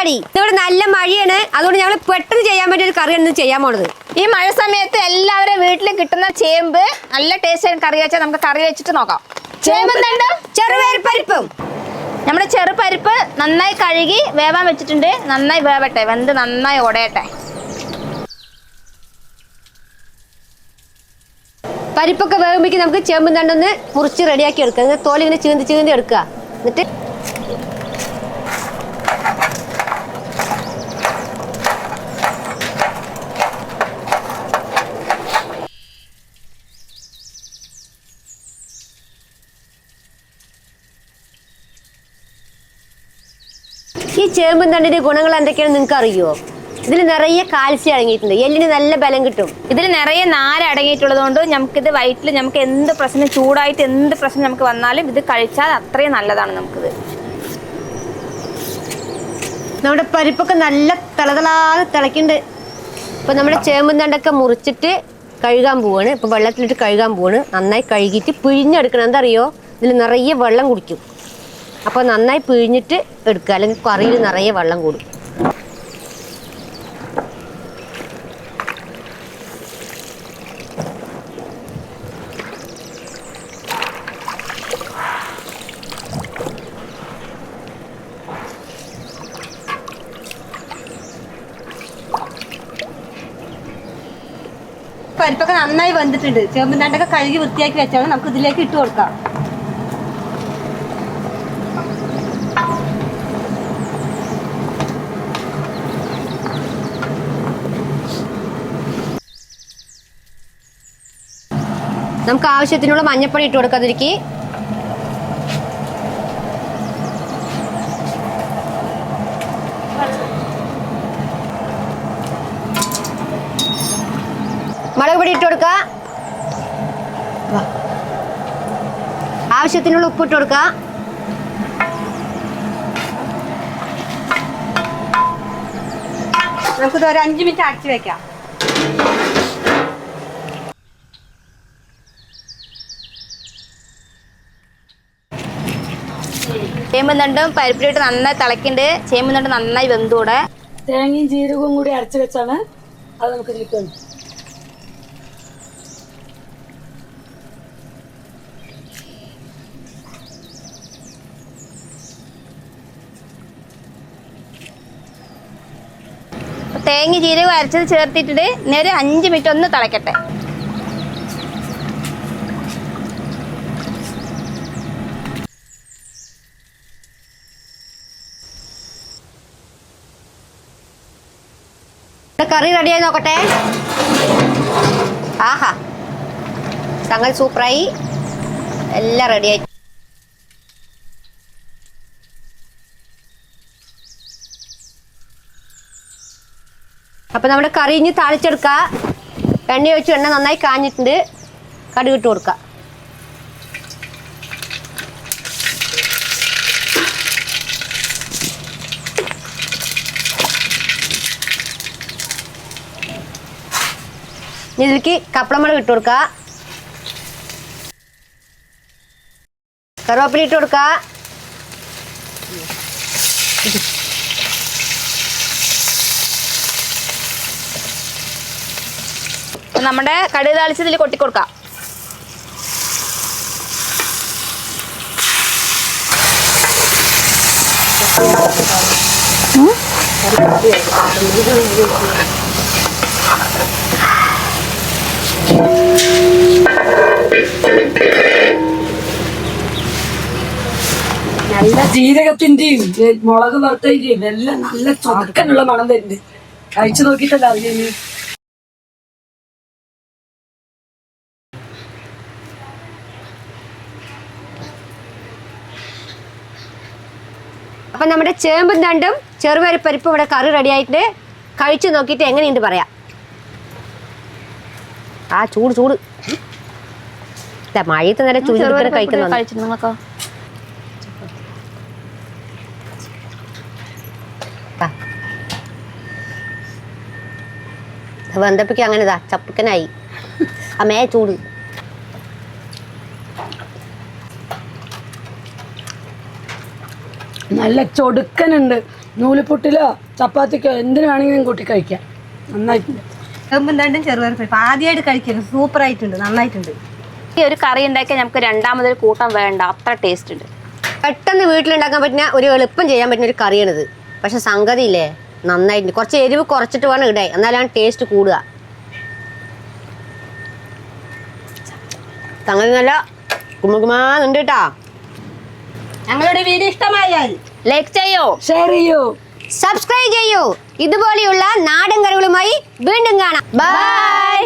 പരിപാടി. ഇവിടെ നല്ല മഴയാണ്. അതുകൊണ്ട് ഞങ്ങൾ പെട്ടെന്ന് ചെയ്യാൻ പറ്റിയ ഒരു കറിയാണ് ഒന്ന് ചെയ്യാൻ പോണത്. ഈ മഴ സമയത്ത് എല്ലാവരും വീട്ടിൽ കിട്ടുന്ന ചേമ്പ് നല്ല ടേസ്റ്റ് കറി വെച്ചാൽ നമുക്ക് കറി വെച്ചിട്ട് നോക്കാം. ചേമ്പ് ചെറുപരിപ്പും നമ്മുടെ ചെറുപരിപ്പ് നന്നായി കഴുകി വേവാൻ വെച്ചിട്ടുണ്ട്. നന്നായി വേവട്ടെ. വെന്ത് നന്നായി ഉടയട്ടെ പരിപ്പൊക്കെ വേകുമ്പോഴേക്കും നമുക്ക് ചേമ്പും തണ്ടൊന്ന് മുറിച്ച് റെഡിയാക്കി എടുക്കുക തോലിങ്ങനെ ചീന്തി ചീന്തി എടുക്കുക. എന്നിട്ട് ഈ ചേമ്പും തണ്ടിന്റെ ഗുണങ്ങൾ എന്തൊക്കെയാണെന്ന് നിങ്ങൾക്ക് അറിയോ ഇതിൽ നിറയെ കാൽസ്യം അടങ്ങിയിട്ടുണ്ട്. എല്ലിന് നല്ല ബലം കിട്ടും. ഇതിൽ നിറയെ നാര് അടങ്ങിയിട്ടുള്ളത് കൊണ്ട് നമുക്കിത് വയറ്റിൽ നമുക്ക് എന്ത് പ്രശ്നം ചൂടായിട്ട് എന്ത് പ്രശ്നം നമുക്ക് വന്നാലും ഇത് കഴിച്ചാൽ അത്രയും നല്ലതാണ് നമുക്കിത്. നമ്മുടെ പരിപ്പൊക്കെ നല്ല തിളതളാതെ തിളക്കുന്നുണ്ട് ഇപ്പൊ നമ്മുടെ ചേമ്പും തണ്ടൊക്കെ മുറിച്ചിട്ട് കഴുകാൻ പോവാണ്. ഇപ്പൊ വെള്ളത്തിലിട്ട് കഴുകാൻ പോവാണ്. നന്നായി കഴുകിയിട്ട് പിഴിഞ്ഞെടുക്കണം. എന്താ അറിയോ? ഇതിൽ നിറയെ വെള്ളം കുടിക്കും. അപ്പോൾ നന്നായി പിഴിഞ്ഞിട്ട് എടുക്കുക. അല്ലെങ്കിൽ കറിയിൽ നിറയെ വെള്ളം കൂടും. പരിപ്പൊക്കെ നന്നായി വന്നിട്ടുണ്ട് ചേമ്പ് കഴുകി വൃത്തിയാക്കി വെച്ചാൽ നമുക്ക് ഇതിലേക്ക് ഇട്ട് കൊടുക്കാം. നമുക്ക് ആവശ്യത്തിനുള്ള മഞ്ഞപ്പൊടി ഇട്ട് കൊടുക്കാതിരിക്കും. മുളക് പൊടി ഇട്ട് കൊടുക്കുക ആവശ്യത്തിനുള്ള ഉപ്പ് ഇട്ട് കൊടുക്കുക നമുക്കിത് ഒരു അഞ്ച് മിനിറ്റ് അടച്ചു വെക്കാം. ചേമ്പ് തണ്ടും പരിപ്പിലിട്ട് നന്നായി തിളക്കിണ്ട്. ചേമ്പ് തണ്ട് നന്നായി വെന്തൂടെ. തേങ്ങയും ജീരകവും കൂടി അരച്ച് വെച്ചാണ് അത് നമുക്ക് കിട്ടുന്നത് തേങ്ങ ജീരകം അരച്ചത് ചേർത്തിട്ടിട്ട് ഇനി ഒരു അഞ്ച് മിനിറ്റ് ഒന്ന് തിളക്കട്ടെ. കറി റെഡിയായി നോക്കട്ടെ. ആഹാ. സംഗതി സൂപ്പറായി. എല്ലാം റെഡിയായി അപ്പൊ നമ്മുടെ കറി ഇനി താളിച്ചെടുക്ക. എണ്ണ ഒഴിച്ച് എണ്ണ നന്നായി കാഞ്ഞിട്ടുണ്ട്. കടുക് ഇട്ട് കൊടുക്കുക ഇതിലേക്ക് കപ്പളമുളക് ഇട്ട് കൊടുക്കുക. കറുവേപ്പില ഇട്ട് കൊടുക്കുക. നമ്മുടെ കടുക് താളിച്ച് ഇതിൽ കൊട്ടിക്കൊടുക്കാം നല്ല ജീരകത്തിന്റെയും മുളക് വറുത്തതിന്റെയും എല്ലാം നല്ല ചൊക്കനുള്ള മണം വരുന്നുണ്ട് കഴിച്ചു നോക്കിയിട്ടല്ല അറിയുന്നു അപ്പം നമ്മുടെ ചേമ്പും തണ്ടും ചെറുപരിപ്പരിപ്പ് ഇവിടെ കറി റെഡി ആയിട്ട് കഴിച്ചു നോക്കിയിട്ട് എങ്ങനെയുണ്ട് പറയാം. ആ ചൂട് ചൂട്. മഴയത്ത് നേരെ ചൂട് കഴിക്കുന്നു വെന്തപ്പയ്ക്ക് അങ്ങനെ ഇതാ ചപ്പക്കനായി. അമ്മേ ചൂട്. നല്ല ചൊടുക്കനുണ്ട്. നൂലിപ്പൊട്ടിലോ ചപ്പാത്തിക്കോ എന്തിനാണെങ്കിലും കൂട്ടി കഴിക്കാം. നന്നായിട്ടുണ്ട്. തണ്ടും ചെറുപയർ ആദ്യമായിട്ട് കഴിക്കുന്നു സൂപ്പർ ആയിട്ടുണ്ട് നന്നായിട്ടുണ്ട്. ഈ ഒരു കറി ഉണ്ടാക്കിയാൽ നമുക്ക് രണ്ടാമതൊരു കൂട്ടം വേണ്ട. അത്ര ടേസ്റ്റ് ഉണ്ട്. പെട്ടെന്ന് വീട്ടിലുണ്ടാക്കാൻ പറ്റുന്ന ഒരു എളുപ്പം ചെയ്യാൻ പറ്റുന്ന ഒരു കറിയാണിത്. പക്ഷെ സംഗതി ഇല്ലേ നന്നായിട്ടുണ്ട് കുറച്ച് എരിവ് കുറച്ചിട്ട് വേണം ഇടേ എന്നാലാണ് ടേസ്റ്റ് കൂടുക. തങ്ങൾ നല്ല കുമ്മകുമാന്നുണ്ട് കേട്ടാ. ഞങ്ങളുടെ വീഡിയോ ഇഷ്ടമായാൽ ലൈക്ക് ചെയ്യോ. ഷെയർ ചെയ്യൂ. സബ്സ്ക്രൈബ് ചെയ്യൂ. ഇതുപോലെയുള്ള നാടൻ കറികളുമായി വീണ്ടും കാണാം. ബൈ